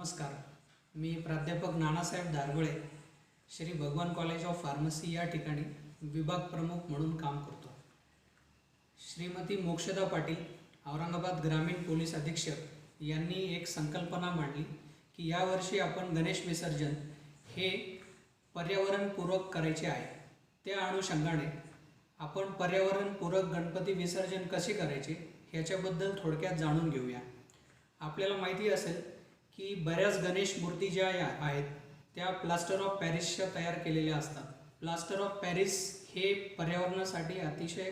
नमस्कार. मी प्राध्यापक नानासाहेब दारगळे श्री भगवान कॉलेज ऑफ फार्मसी या ठिकाणी विभाग प्रमुख म्हणून काम करतो. श्रीमती मोक्षदा पाटील औरंगाबाद ग्रामीण पोलीस अधीक्षक यांनी एक संकल्पना मांडली की यावर्षी आपण गणेश विसर्जन हे पर्यावरणपूरक करायचे आहे. त्या अनुषंगाने आपण पर्यावरणपूरक गणपती विसर्जन कसे करायचे ह्याच्याबद्दल थोडक्यात जाणून घेऊया. आपल्याला माहिती असेल की बऱ्याच गणेश मूर्ती ज्या आहेत त्या प्लास्टर ऑफ पॅरिसच्या तयार केलेल्या असतात. प्लास्टर ऑफ पॅरिस हे पर्यावरणासाठी अतिशय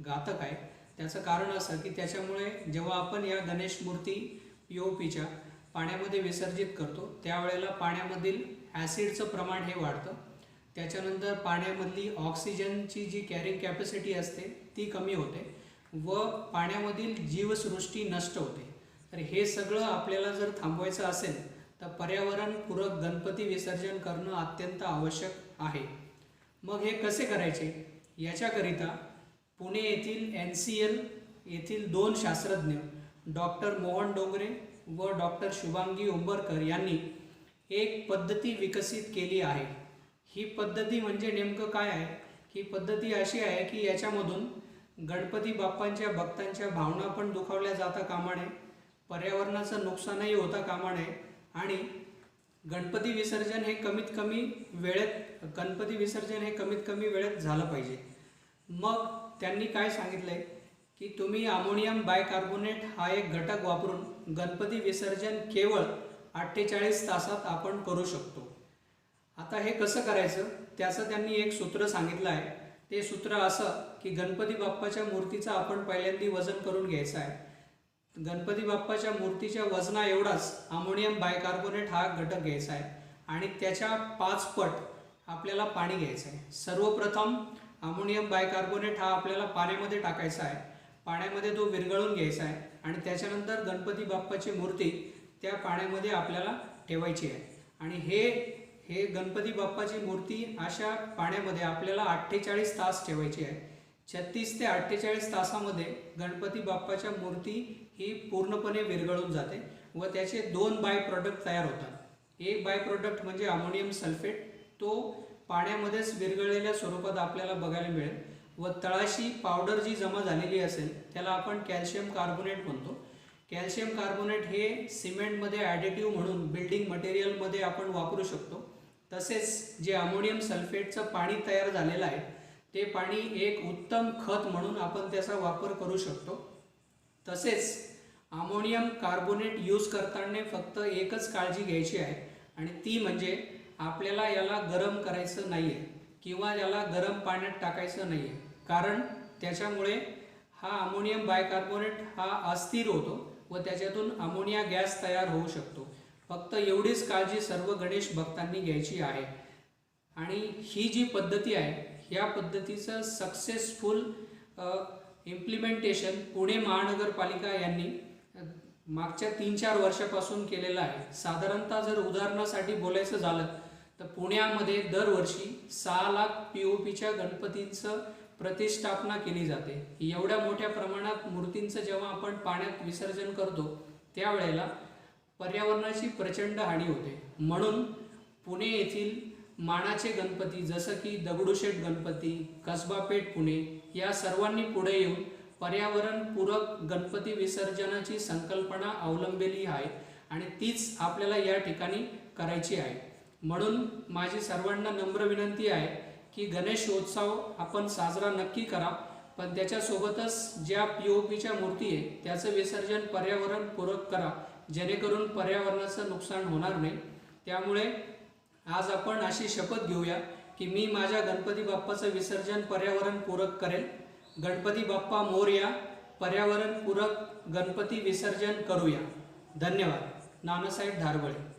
घातक आहे. त्याचं कारण असं की त्याच्यामुळे जेव्हा आपण या गणेश मूर्ती पी ओ पीच्या पाण्यामध्ये विसर्जित करतो त्यावेळेला पाण्यामधील ॲसिडचं प्रमाण हे वाढतं. त्याच्यानंतर पाण्यामधली ऑक्सिजनची जी कॅरिंग कॅपॅसिटी असते ती कमी होते व पाण्यामधील जीवसृष्टी नष्ट होते. तर हे सगळं आपल्याला जर थांबवायचं असेल तर पर्यावरणपूरक गणपती विसर्जन करणं अत्यंत आवश्यक आहे. मग हे कसे करायचे? याच्याकरिता पुणे येथील एन सी एल येथील दोन शास्त्रज्ञ डॉक्टर मोहन डोंगरे व डॉक्टर शुभांगी उंबरकर यांनी एक पद्धती विकसित केली आहे. ही पद्धती म्हणजे नेमकं काय आहे? ही पद्धती अशी आहे की याच्यामधून गणपती बाप्पांच्या भक्तांच्या भावना पण दुखावल्या जाता कामा नये पर्यावरणाचं नुकसानही होता कामा नये आणि गणपती विसर्जन हे कमीत कमी वेळेत गणपती विसर्जन हे कमीत कमी वेळेत झालं पाहिजे. मग त्यांनी काय सांगितलंय? की तुम्ही अमोनियम बायकार्बोनेट हा एक घटक वापरून गणपती विसर्जन केवळ अठ्ठेचाळीस तासात आपण करू शकतो. आता हे कसं करायचं? त्याचं त्यांनी एक सूत्र सांगितलं आहे ते सूत्र असं की गणपती बाप्पाच्या मूर्तीचं आपण पहिल्यांदा वजन करून घ्यायचं आहे. गणपती बाप्पाच्या मूर्तीच्या वजना एवढाच अमोनियम बायकार्बोनेट हा घटक घ्यायचा आहे. आणि त्याच्या पाच पट आपल्याला पाणी घ्यायचं आहे. सर्वप्रथम अमोनियम बायकार्बोनेट हा आपल्याला पाण्यामध्ये टाकायचा आहे. पाण्यामध्ये तो विरघळून घ्यायचा आहे. आणि त्याच्यानंतर गणपती बाप्पाची मूर्ती त्या पाण्यामध्ये आपल्याला ठेवायची आहे. आणि हे हे गणपती बाप्पाची मूर्ती अशा पाण्यामध्ये आपल्याला अठ्ठेचाळीस तास ठेवायची आहे. छत्तीस ते अठ्ठेचाळीस तासामध्ये गणपती बाप्पाच्या मूर्ती ही पूर्णपणे विरघळून जाते व त्याचे दोन बाय प्रॉडक्ट तयार होतात. एक बाय प्रॉडक्ट म्हणजे अमोनियम सल्फेट तो पाण्यामध्येच विरघळलेल्या स्वरूपात आपल्याला बघायला मिळेल व तळाशी पावडर जी जमा झालेली असेल त्याला आपण कॅल्शियम कार्बोनेट म्हणतो. कॅल्शियम कार्बोनेट हे सिमेंटमध्ये ॲडिटिव्ह म्हणून बिल्डिंग मटेरियलमध्ये आपण वापरू शकतो. तसेच जे अमोनियम सल्फेटचं पाणी तयार झालेलं आहे ते पाणी एक उत्तम खत म्हणून आपण त्याचा वापर करू शकतो. तसेच अमोनियम कार्बोनेट यूज करताना फक्त एकच काळजी घ्यायची आहे आणि ती म्हणजे आपल्याला याला गरम करायचं नाही आहे किंवा याला गरम पाण्यात टाकायचं नाही आहे कारण त्याच्यामुळे हा अमोनियम बायकार्बोनेट हा अस्थिर होतो व त्याच्यातून अमोनिया गॅस तयार होऊ शकतो. फक्त एवढीच काळजी सर्व गणेश भक्तांनी घ्यायची आहे. आणि ही जी पद्धती आहे या पद्धतीचं सक्सेसफुल इम्प्लिमेंटेशन पुणे महानगरपालिका यांनी मागच्या तीन चार वर्षापासून केलेलं आहे. साधारणतः जर उदाहरणासाठी बोलायचं झालं तर पुण्यामध्ये दरवर्षी सहा लाख पी ओ पीच्या गणपतींचं प्रतिष्ठापना केली जाते. एवढ्या मोठ्या प्रमाणात मूर्तींचं जेव्हा आपण पाण्यात विसर्जन करतो त्यावेळेला पर्यावरणाची प्रचंड हानी होते. म्हणून पुणे येथील मानाचे गणपती जसं की दगडूशेठ गणपती कसबापेठ पुणे या सर्वांनी पुढे येऊन पर्यावरणपूरक गणपती विसर्जनाची संकल्पना अवलंबलेली आहे आणि तीच आपल्याला या ठिकाणी करायची आहे. म्हणून माझी सर्वांना नम्र विनंती आहे की गणेशोत्सव आपण साजरा नक्की करा पण त्याच्यासोबतच ज्या पी ओ पीच्या मूर्ती आहे त्याचं विसर्जन पर्यावरणपूरक करा जेणेकरून पर्यावरणाचं नुकसान होणार नाही. त्यामुळे आज आपण अशी शपथ घेऊया की मी माझ्या गणपती बाप्पाचं विसर्जन पर्यावरणपूरक करेल. गणपती बाप्पा मोरया पर्यावरणपूरक गणपती विसर्जन करूया. धन्यवाद. नानासाहेब धारवळे.